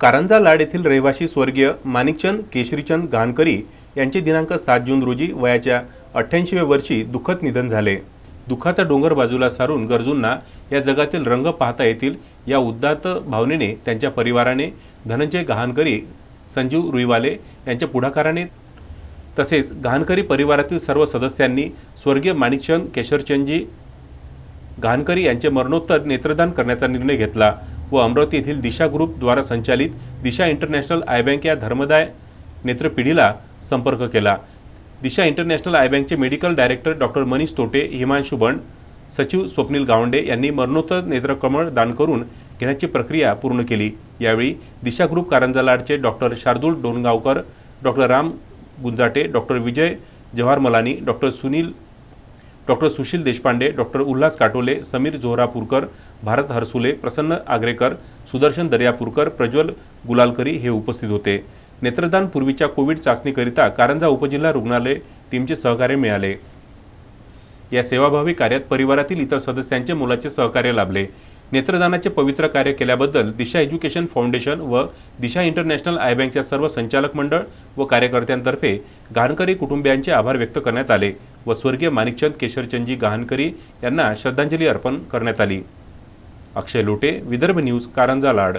कारंजा लाड येथील रहिवासी स्वर्गीय माणिकचंद केशरीचंद गानकरी यांचे दिनांक सात जून रोजी वयाच्या अठ्ठ्याऐंशीव्या वर्षी दुःखद निधन झाले. दुःखाचा डोंगर बाजूला सारून गरजूंना या जगातील रंग पाहता येतील या उदात्त भावनेने त्यांच्या परिवाराने धनंजय गहाणकरी संजीव रुईवाले यांच्या पुढाकाराने तसेच गहाणकरी परिवारातील सर्व सदस्यांनी स्वर्गीय माणिकचंद केशरचंदजी गहाणकरी यांचे मरणोत्तर नेत्रदान करण्याचा निर्णय घेतला. व अमरावती येथील दिशा ग्रुप द्वारा संचालित दिशा इंटरनॅशनल आय बँक या धर्मदाय नेत्रपिढीला संपर्क केला. दिशा इंटरनॅशनल आय बँकचे medical director doctor Manish Tote Himanshu Band सचिव स्वप्नील गावंडे यांनी मरणोत्तर नेत्रकमळ दान करून घेण्याची प्रक्रिया पूर्ण केली. यावेळी Disha group Karanja लाडचे doctor Shardul Dongaonkar doctor Ram Gunjate doctor Vijay Jawahar Malani doctor Sunil doctor Sushil Deshpande doctor Ulhas Katole Sameer Joharapurkar Bharat Harsule Prasanna Agrekar Sudarshan Daryapurkar Prajwal Gulalkari हे उपस्थित होते. नेत्रदान पूर्वीच्या कोविड चाचणीकरिता कारंजा उपजिल्हा रुग्णालय टीमचे सहकार्य मिळाले. या सेवाभावी कार्यात परिवारातील इतर सदस्यांचे मुलाचे सहकार्य लाभले. नेत्रदानाचे पवित्र कार्य केल्याबद्दल दिशा एज्युकेशन फाउंडेशन व दिशा इंटरनॅशनल आय बँकच्या सर्व संचालक मंडळ व कार्यकर्त्यांतर्फे घाणकरी कुटुंबियांचे आभार व्यक्त करण्यात आले. व स्वर्गीय माणिकचंद केशरचंदजी गहाणकरी यांना श्रद्धांजली अर्पण करण्यात आली. अक्षय लोटे विदर्भ न्यूज कारंजा लाड.